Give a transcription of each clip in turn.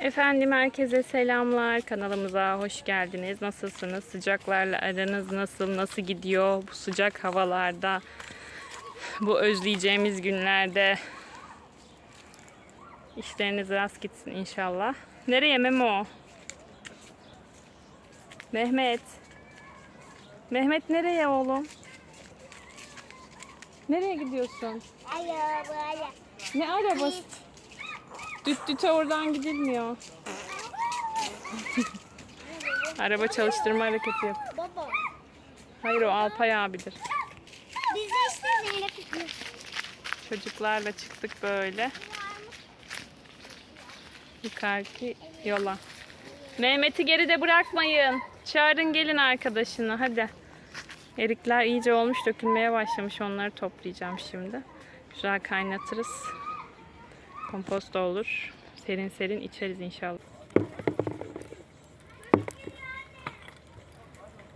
Efendim herkese selamlar. Kanalımıza hoş geldiniz. Nasılsınız? Sıcaklarla aranız nasıl? Nasıl gidiyor bu sıcak havalarda? Bu özleyeceğimiz günlerde işleriniz rast gitsin inşallah. Nereye Memo? Mehmet. Mehmet nereye oğlum? Nereye gidiyorsun? Arabaya. Ne arabası? Düt düte oradan gidilmiyor. Araba çalıştırma hareketi yap. Baba. Hayır o Alpay abidir. Biz de işte gidiyoruz. Çocuklarla çıktık böyle. Yukarıki yola. Mehmet'i geride bırakmayın. Çağırın gelin arkadaşını hadi. Erikler iyice olmuş dökülmeye başlamış. Onları toplayacağım şimdi. Güzel kaynatırız. Kompost da olur. Serin serin içeriz inşallah.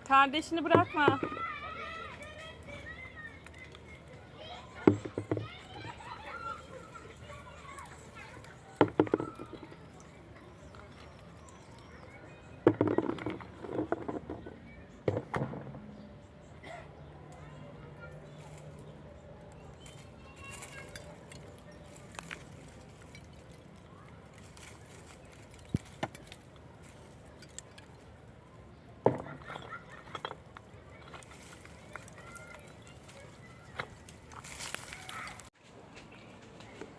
Kardeşini bırakma.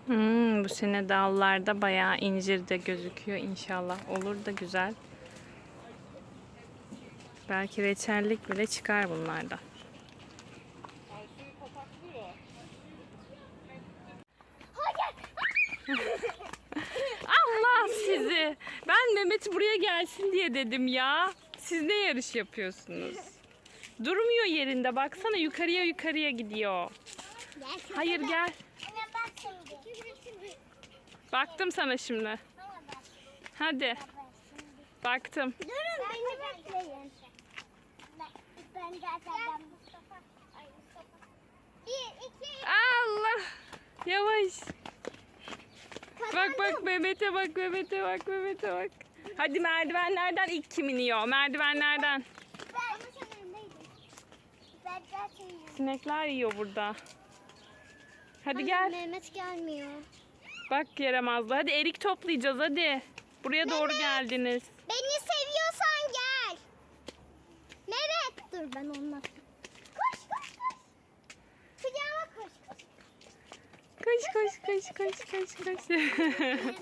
Hmm, bu sene dallarda bayağı incir de gözüküyor inşallah. Olur da güzel. Belki reçellik bile çıkar bunlardan. Allah sizi. Ben Mehmet buraya gelsin diye dedim ya. Siz ne yarış yapıyorsunuz? Durmuyor yerinde. Baksana yukarıya yukarıya gidiyor. Hayır gel. Anne bak şimdi. Baktım sana şimdi. Hadi. Baktım. Durun beni bekleyin. Ben zaten Mustafa. Ay Mustafa. Bir, iki, Allah. Yavaş. Bak bak Mehmet'e bak Mehmet'e bak Mehmet'e bak. Hadi merdivenlerden ilk kim iniyor? Merdivenlerden. Ben. Ben zaten. Sinekler yiyor burada. Hadi gel. Mehmet gelmiyor. Bak yaramazlı. Hadi erik toplayacağız hadi. Buraya doğru geldiniz. Beni seviyorsan gel. Mehmet. Dur ben onunla. Koş koş koş. Kucağıma koş koş. Koş koş koş koş koş koş.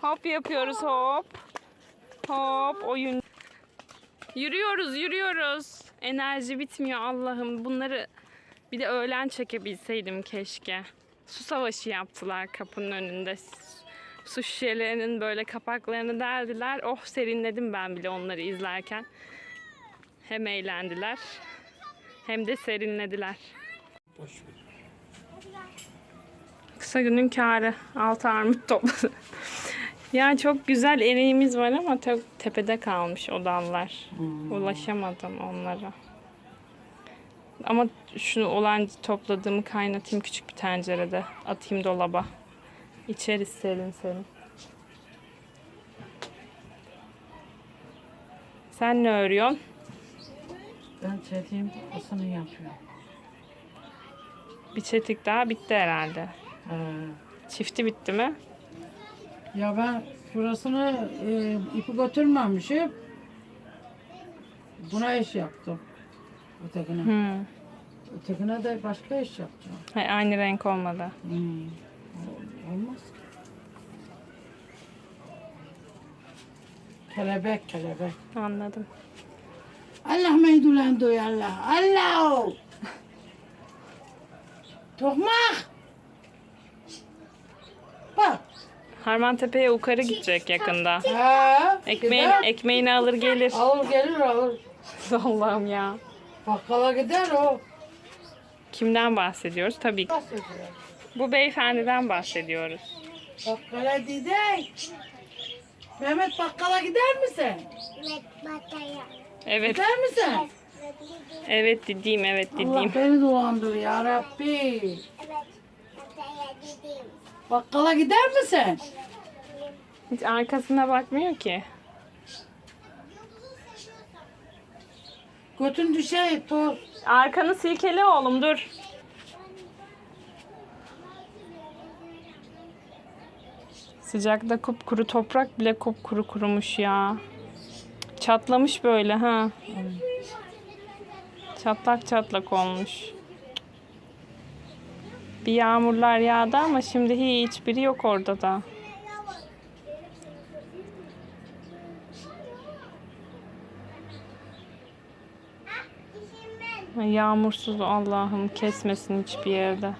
hop yapıyoruz hop. Hop oyun. Yürüyoruz yürüyoruz. Enerji bitmiyor Allah'ım. Bunları bir de öğlen çekebilseydim keşke. Su savaşı yaptılar kapının önünde. Su şişelerinin böyle kapaklarını deldiler. Oh serinledim ben bile onları izlerken. Hem eğlendiler hem de serinlediler. Kısa günün kârı. Altı armut topladı. ya çok güzel eriğimiz var ama te- tepede kalmış o dallar. Ulaşamadım onlara. Ama şunu olan topladığımı kaynatayım küçük bir tencerede. Atayım dolaba. İçeriz serin serin. Sen ne örüyorsun? Ben çetiğin kafasını yapıyorum. Bir çetik daha bitti herhalde. Ee, Çifti bitti mi? ya ben şurasını e, ipi götürmemişim. Buna iş yaptım. Ötekine. Hı. Ötekine de başka iş yapacağım. Hay, aynı renk olmadı. Ol- Olmaz ki. Kelebek kelebek. Anladım. Allah meydulan duy Allah. Allah! Tokmak! Bak. Harman Tepe'ye yukarı gidecek yakında. Ha, Ekmeğin, gider. ekmeğini alır gelir. Alır gelir alır. Allah'ım ya. Bakkala gider o. Kimden bahsediyoruz? Tabii ki. Bahsediyor. Bu beyefendiden bahsediyoruz. Bakkala gider. Mehmet bakkala gider misin? Evet, Gider misin? evet dediğim, evet Allah dediğim. beni dolandır ya Rabbi. Evet. Gideyim. Bakkala gider misin? Hiç arkasına bakmıyor ki. Götün düşey toz. Arkanı silkele oğlum dur. Sıcakta kupkuru toprak bile kupkuru kurumuş ya. Çatlamış böyle ha. Çatlak çatlak olmuş. Bir yağmurlar yağdı ama şimdi hiçbiri yok orada da. Yağmursuz Allah'ım kesmesin hiçbir yerde.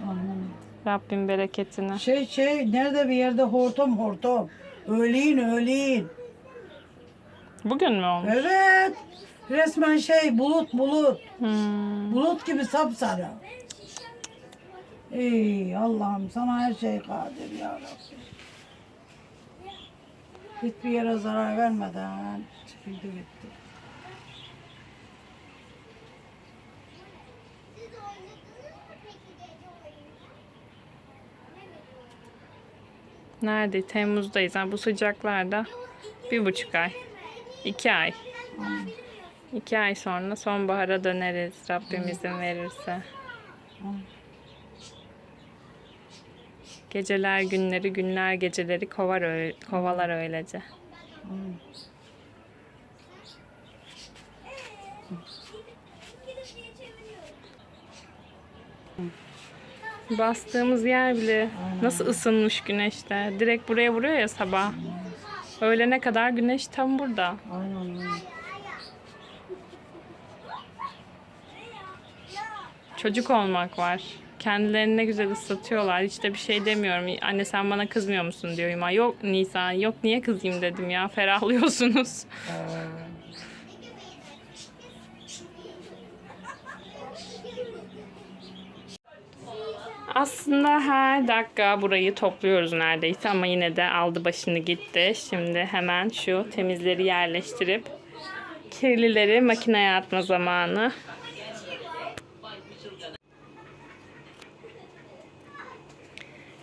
Rabbim bereketini. Şey şey nerede bir yerde hortum hortum. Öğleyin öğleyin. Bugün mü olmuş? Evet. Resmen şey bulut bulut. Hmm. Bulut gibi sapsarı. Ey Allah'ım sana her şey kadir ya Rabbi. Hiçbir yere zarar vermeden çıkıldı gitti. Nerede? Temmuz'dayız. Ha, bu sıcaklarda bir buçuk ay. iki ay. İki ay sonra sonbahara döneriz. Rabbim izin verirse. Geceler günleri, günler geceleri kovar öyle, kovalar öylece. Bastığımız yer bile nasıl ısınmış güneşte. Direkt buraya vuruyor ya sabah. Öğlene kadar güneş tam burada. Aynen. Çocuk olmak var. Kendilerini ne güzel ıslatıyorlar. Hiç de bir şey demiyorum. Anne sen bana kızmıyor musun diyorum. Ha, Yok Nisan yok niye kızayım dedim ya. Ferahlıyorsunuz. Aslında her dakika burayı topluyoruz neredeyse ama yine de aldı başını gitti. Şimdi hemen şu temizleri yerleştirip kirlileri makineye atma zamanı.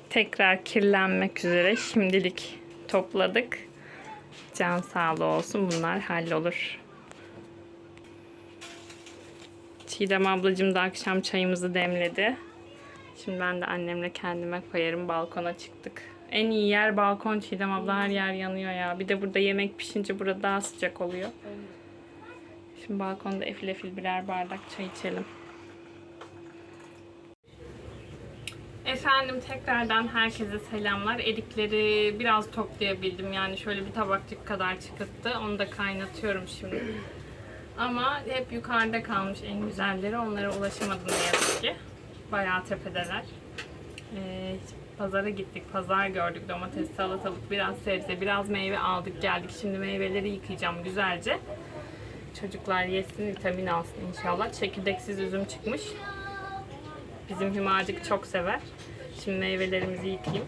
Tekrar kirlenmek üzere şimdilik topladık. Can sağlığı olsun bunlar hallolur. Çiğdem ablacığım da akşam çayımızı demledi. Şimdi ben de annemle kendime koyarım. Balkona çıktık. En iyi yer balkon Çiğdem abla her yer yanıyor ya. Bir de burada yemek pişince burada daha sıcak oluyor. Şimdi balkonda efil efil birer bardak çay içelim. Efendim tekrardan herkese selamlar. Erikleri biraz toplayabildim. Yani şöyle bir tabakçık kadar çıkıttı. Onu da kaynatıyorum şimdi. Ama hep yukarıda kalmış en güzelleri. Onlara ulaşamadım ne yazık ki. Bayağı tepedeler. Ee, pazara gittik. Pazar gördük. Domates, salatalık, biraz sebze, biraz meyve aldık geldik. Şimdi meyveleri yıkayacağım güzelce. Çocuklar yesin, vitamin alsın inşallah. Çekirdeksiz üzüm çıkmış. Bizim Hümacık çok sever. Şimdi meyvelerimizi yıkayayım.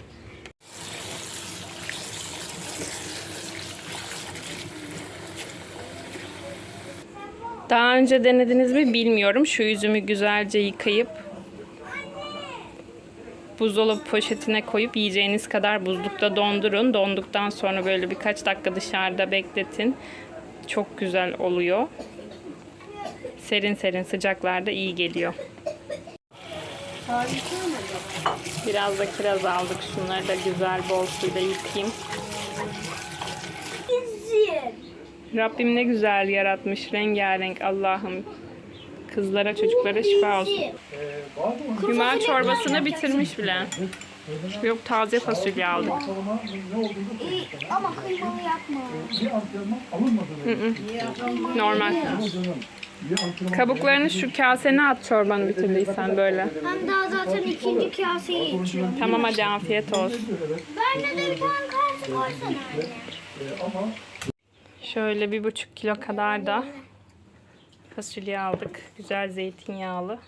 Daha önce denediniz mi bilmiyorum. Şu üzümü güzelce yıkayıp buzdolabı poşetine koyup yiyeceğiniz kadar buzlukta dondurun. Donduktan sonra böyle birkaç dakika dışarıda bekletin. Çok güzel oluyor. Serin serin sıcaklarda iyi geliyor. Biraz da kiraz aldık. Şunları da güzel bol suyla yıkayayım. Rabbim ne güzel yaratmış. Rengarenk Allah'ım. Kızlara çocuklara şifa olsun. Hüma çorbasını bitirmiş bile. Yok taze fasulye aldık. Ama kıymalı yapma. Normal. Kabuklarını şu kasene at çorbanı bitirdiysen böyle. Ben daha zaten ikinci kaseyi içiyorum. Tamam hadi afiyet olsun. Bende de bir tane kase koysana anne. Şöyle bir buçuk kilo kadar da fasulye aldık. Güzel zeytinyağlı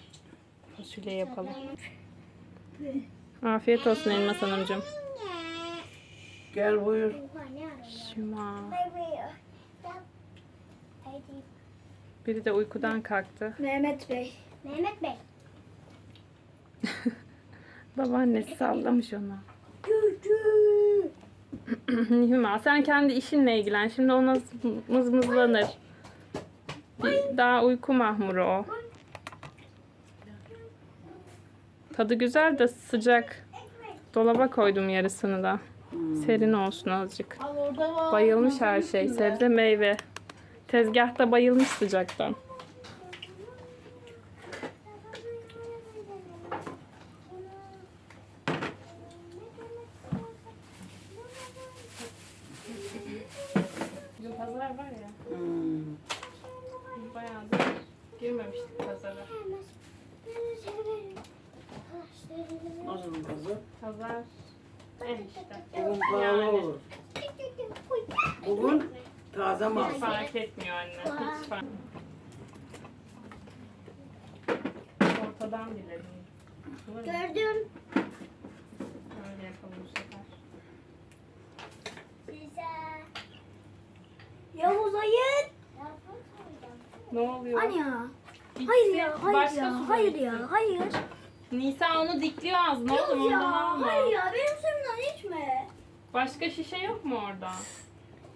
fasulye yapalım. Afiyet olsun Elmas Hanımcığım. Gel buyur. Şuma. Biri de uykudan kalktı. Mehmet Bey. Mehmet Bey. Babaannesi sallamış ona. Hüma sen kendi işinle ilgilen. Şimdi ona mızmızlanır. Bir- Daha uyku mahmuru o. Tadı güzel de sıcak. Dolaba koydum yarısını da. Serin olsun azıcık. Bayılmış her şey. Sebze meyve. Tezgahta bayılmış sıcaktan. Pazar var ya. Hmm. Bayağıdır girmemiştik pazara. Nasıl kızı? Pazar en işte. Bugün pahalı Yani. olur. Bugün taze mal. Hiç fark etmiyor anne. Hiç fark Ortadan mu? Gördüm. Öyle yapalım bu sefer. Size. Yavuz hayır. Ne oluyor? Anne ya. İçsin, Hayır ya, hayır başka ya, hayır ya, hayır. Nisa onu dikliyor Yavuz ondan ya, alma. hayır ya, benim suyumdan içme. Başka şişe yok mu orada?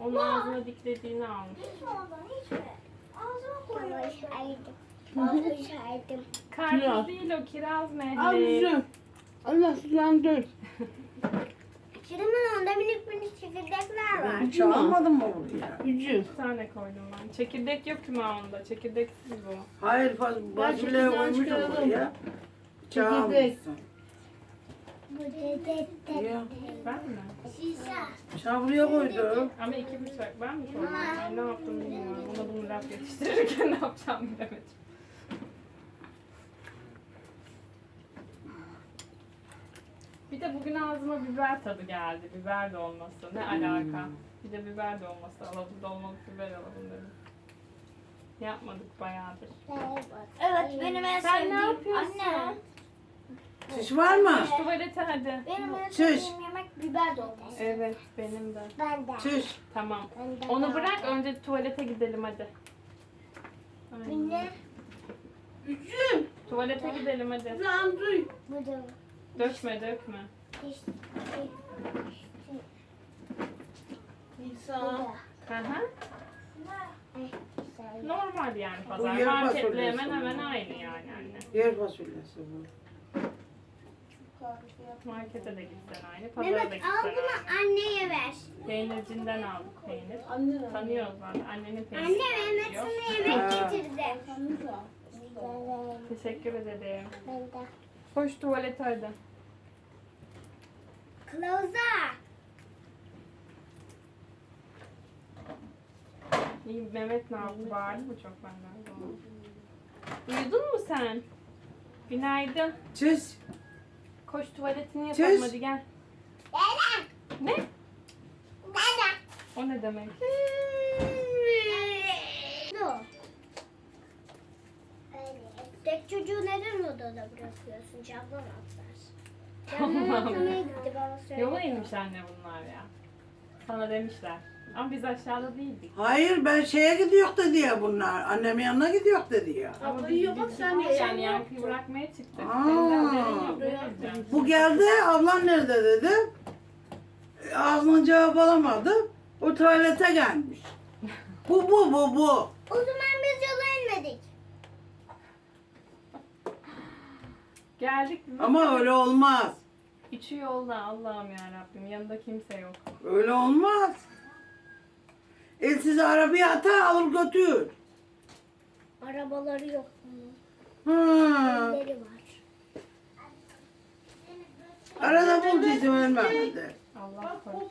Onun ağzına diklediğini almış. İçme ondan, içme. Ağzıma koyuyorsun. Ağzıma Karpuz Kiraz. değil o kiraz mehli. üzüm. Allah sulandır. Şimdi onda minik minik çekirdekler var. Hiç almadın mı buraya? Üzüm. Bir tane koydum ben. Çekirdek yok ki onda. Çekirdeksiz bu. Hayır faz- fasulye çekirdeğini koymuşum çıkaralım. buraya. Çekirdek. Çağırmışsın. Bu dede Ya. Ben mi? Buraya koydum. Ama iki bıçak ben mi koydum? Ay ne yaptım bilmiyorum. Ona bunu laf yetiştirirken ne yapacağımı bilemedim. Bir de bugün ağzıma biber tadı geldi. Biber de olması. Ne alaka? Bir de biber de olması. Alalım dolmalık biber alalım dedim. Yapmadık bayağıdır. Evet benim en Sen ne sevdiğim yapıyorsun? anne. Şiş var mı? Tuvalete hadi. Benim en Çüş. sevdiğim yemek biber dolması. Evet benim de. Ben de. Çüş. Tamam. Ben de. Onu bırak önce tuvalete gidelim hadi. Aynen. Ne? Üzüm. Tuvalete gidelim hadi. Lan duy. Bu da. Dökme dökme. İşte. Nisa. Hı hı. Normal yani Bu pazar. yer Marketle hemen hemen aynı yani anne. Yer fasulyesi bu. Markete de gitsen aynı, pazara da Mehmet gitsen al bunu aynı. anneye ver. Peynircinden aldık peynir. Anne. Tanıyoruz zaten. Annenin peyniri. Anne Mehmet diyor. sana yemek getirdi. Teşekkür ederim. Ben de. Koş tuvalete hadi. Kılavuza. İyi, Mehmet ne yaptı? Bağırdı mı çok benden? Uyudun mu sen? Günaydın. Çüş. Koş tuvaletini yapalım Çüş. hadi gel. Dede. Ne? Dede. O ne demek? Ne o? Tek çocuğu neden odada bırakıyorsun? Camdan atlar. Camdan gitti bana söyle. Yola inmiş anne bunlar ya. Sana demişler. Ama biz aşağıda değildik. Hayır ben şeye gidiyor dedi ya bunlar. Annemin yanına gidiyor dedi ya. Ama Abla biz gittik sen de yani yankıyı bırakmaya çıktık. Aa. Yok. Bu geldi ablan nerede dedi. E, Ağzından cevap alamadı. O tuvalete gelmiş. Bu bu bu bu. O zaman biz yola inmedik. Geldik. biz- Ama öyle olmaz. İçi yolda Allah'ım ya Rabbim. Yanında kimse yok. Öyle olmaz. El sizi arabaya atar alır götür. Arabaları yok bunun. Ha. Var. Arada bul diyeceğim ölmemedi. Allah korusun.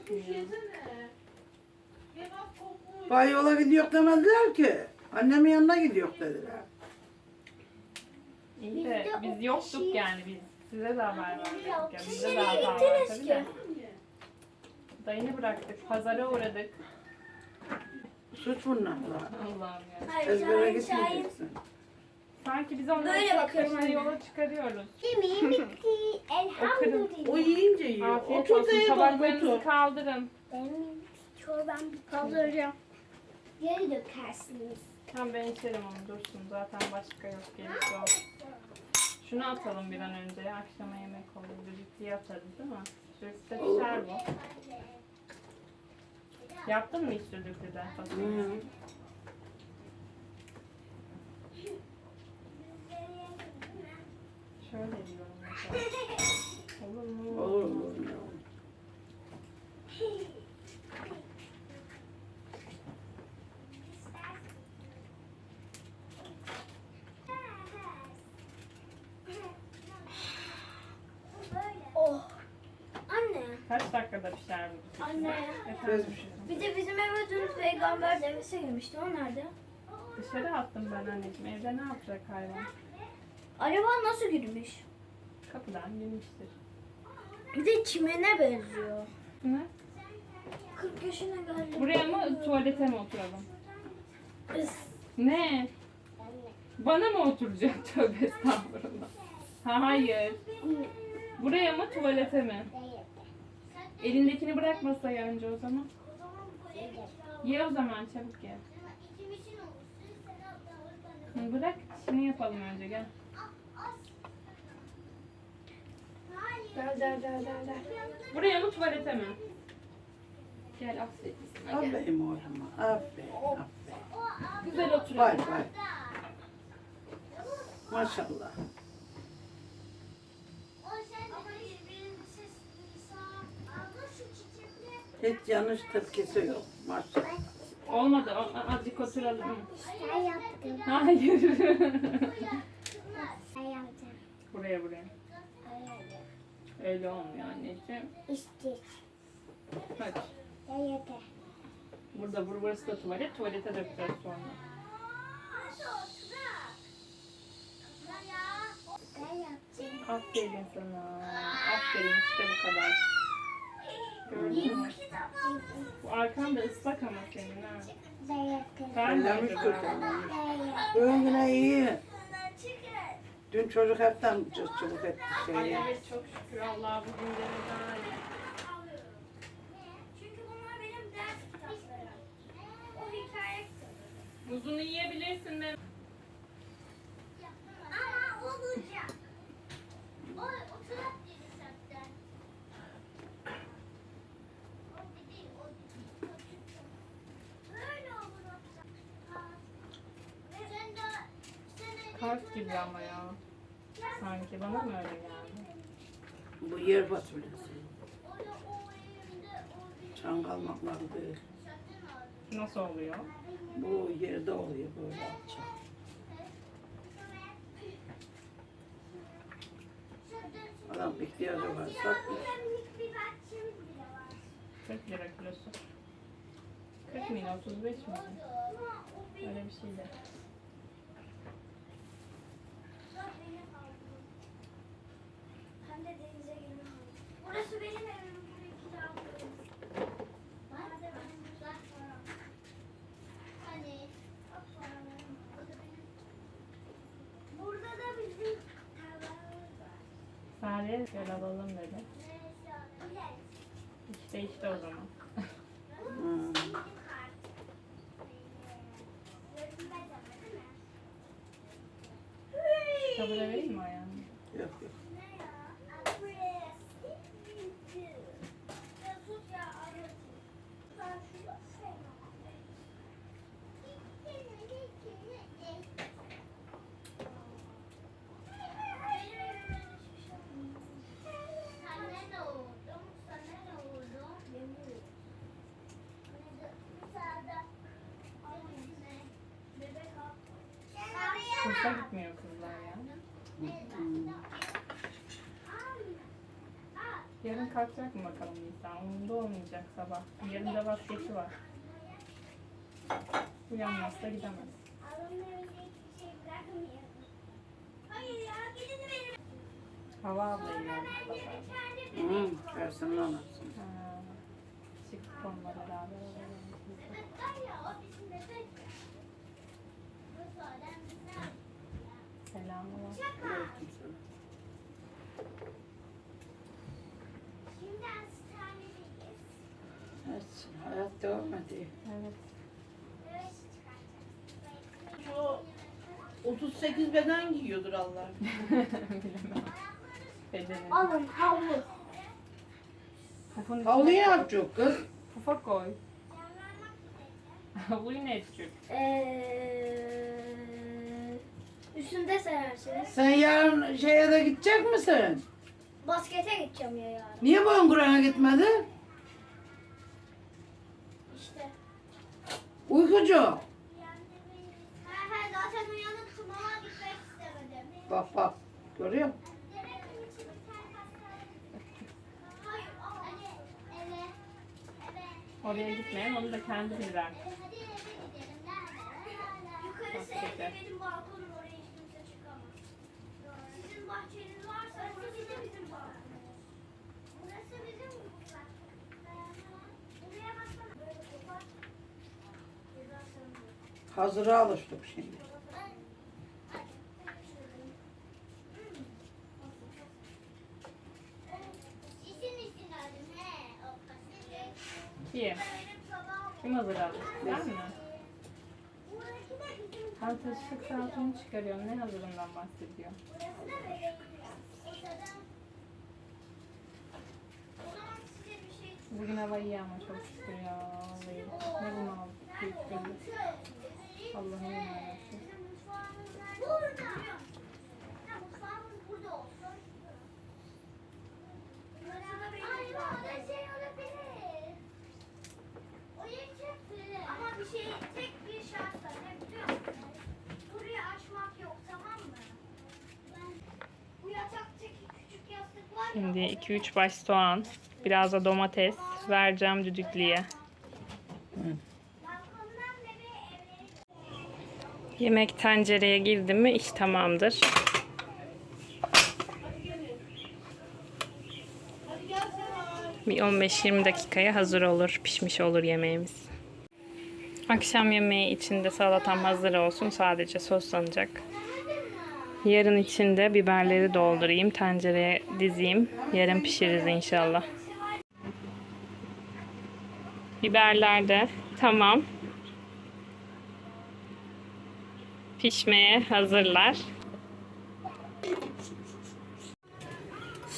Bay yola gidiyor demediler ki. Annemin yanına gidiyor dediler. İyi Biz de de o biz yoktuk kişiyi- yani biz. Size de haber vermedik. Ya. Bizde de Nereye gittiniz ki? de. Dayını bıraktık. Pazara uğradık. Suç bunlarla. Allah'ım ya. Hayır, Ezbere Şahin, Şahin. gitmeyeceksin. Sanki biz onları Böyle tek yola çıkarıyoruz. Yemeğim bitti. O Elhamdülillah. yiyince yiyor. Afiyet Otur da olsun. ye Tabaklarınızı otur. kaldırın. Benim çorbam bitti. Kaldıracağım. Geri dökersiniz. Tamam ben içerim onu dursun. Zaten başka yok gerisi o. Şunu atalım bir an önce. Akşama yemek olur. Düdüklüye atarız değil mi? De pişer bu. Yaptın mı hiç düdüklüde fasulye? Hı. Şöyle diyorum mesela. Olur mu? Olur olur. Oh. Anne. Kaç dakikada pişer bu? Anne. Efendim? Bir de bizim eve dün peygamber devesi girmişti. O nerede? Dışarı attım ben anneciğim. Evde ne yapacak hayvan? Acaba nasıl girmiş? Kapıdan girmiştir. Bir de çimene benziyor. Ne? 40 yaşına geldi. Buraya mı tuvalete mi oturalım? Is. Ne? Bana mı oturacak? Tövbe estağfurullah. Ha, hayır. Buraya mı tuvalete mi? Elindekini bırak masaya önce o zaman. Ye o zaman çabuk ye. Hı, Bırak işini yapalım önce gel. Gel gel gel gel gel. Buraya mı tuvalete mi? Gel sana gel. Aferin oğluma. Aferin. Aferin. Güzel otur. Vay vay. Maşallah. Hiç yanlış tepkisi yok. Maşallah. Olmadı. o- Azıcık oturalım. Ben yaptım. Hayır. Ben yaptım. buraya buraya. Öyle olmuyor anneciğim. İşte. Hadi. Ya yeter. Burada bur- burası da tuvalet. Tuvalete dökeceğiz sonra. Ben yaptım. Aferin sana. Aferin işte bu kadar. Gördün mü? Bu arkan da ıslak ama senin ha. Ben de yaptım. Bugün yine iyi. Dün çocuk hepten çubuk etti Ay şeyi. evet çok şükür Allah bugün de daha iyi. Çünkü bunlar benim ders kitaplarım. O hikaye kitabı. Muzunu yiyebilirsin de. Ama olacak. O oturup zaten. O değil, o değil. Böyle olur o. Sen de, sen de Kart gibi ama ya. Sanki bana mı öyle geldi? Bu yer fasulyesi. Çangal makmalı değil. Nasıl oluyor? Bu yerde oluyor böyle alçak. Adam ihtiyacı var. Satmış. Bir bahçemiz bile var. 40 lira kilosu. 40 mı 35 mi? Ama o bir Öyle bir şey de. bak benim havlum. Hem de denize girme havlu. Burası benim evim. Burası kira Nerede benim güzel param? Hani o paralarım. O da benim. Burada da bizim tarlalarımız var. Sare'ye şöyle alalım dedi. Neyse. Bileriz. İşte işte o zaman. Hmm. Kitabı da vereyim mi ayağını? Yok yok. Kursa gitmiyor kızlar ya. Yarın kalkacak mı bakalım Nisa? Umurunda olmayacak sabah. Yarın da basketi var. Uyanmazsa gidemez. Hava ablayı pazar. Hmm. Versin lan atsın. Ha, Çık onunla beraber olalım. Bebekler ya o bizim bebek. Bu soğudan biz ne yapıyoruz? Selam olan. Aleykümselam. Şimdi hastanedeyiz. Evet, ediyor. Evet. Şu 38 beden giyiyordur Allah. Bilemem. Bedenin. Alın havlu. Pufun Havluyu aç çok kız. Pufa koy. Bu yine küçük. Ee, üstünde serersiniz. Sen yarın şeye de gidecek misin? Baskete gideceğim ya yarın. Niye bu Kur'an'a gitmedi? İşte. Uykucu. He he zaten uyanıp sınava gitmek istemedim. Bak bak. Görüyor musun? Hayır ama eve eve Oraya gitmeyin, onu da kendi bilir artık. hadi eve gidelim. Yukarısı evde benim balkonum oraya hiç kimse çıkamaz. Sizin bahçeniz varsa burası da bizim balkonumuz. Burası bizim mutfak. Buraya baksana. Böyle kopar. Güzel sanırım. Hazıra alıştık şimdi. Kim? Kim hazırladı? Sen mi? Ben taşıdık saatini çıkarıyorum. Ne hazırından bahsediyor? Bugün hava iyi ama çok şükür ya. Ne bunu aldık? Allah'ım yarabbim. Burada. Ha, mutfağımız burada olsun. Ay, orada olabilir. Oyuncak Ama bir şey, tek bir şartla ne biliyor musun? Burayı açmak yok, tamam mı? Bu yataktaki küçük yastık var ya. Şimdi 2-3 baş soğan, biraz da domates vereceğim düdüklüye. Balkondan Yemek tencereye girdi mi iş tamamdır. Bir 15-20 dakikaya hazır olur, pişmiş olur yemeğimiz. Akşam yemeği içinde salatam hazır olsun, sadece soslanacak. Yarın içinde biberleri doldurayım, tencereye dizeyim. Yarın pişiririz inşallah. Biberler de tamam. Pişmeye hazırlar.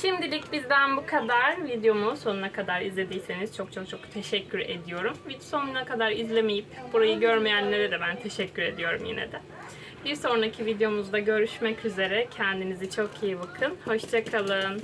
Şimdilik bizden bu kadar. Videomu sonuna kadar izlediyseniz çok çok çok teşekkür ediyorum. Video sonuna kadar izlemeyip burayı görmeyenlere de ben teşekkür ediyorum yine de. Bir sonraki videomuzda görüşmek üzere. Kendinize çok iyi bakın. Hoşçakalın.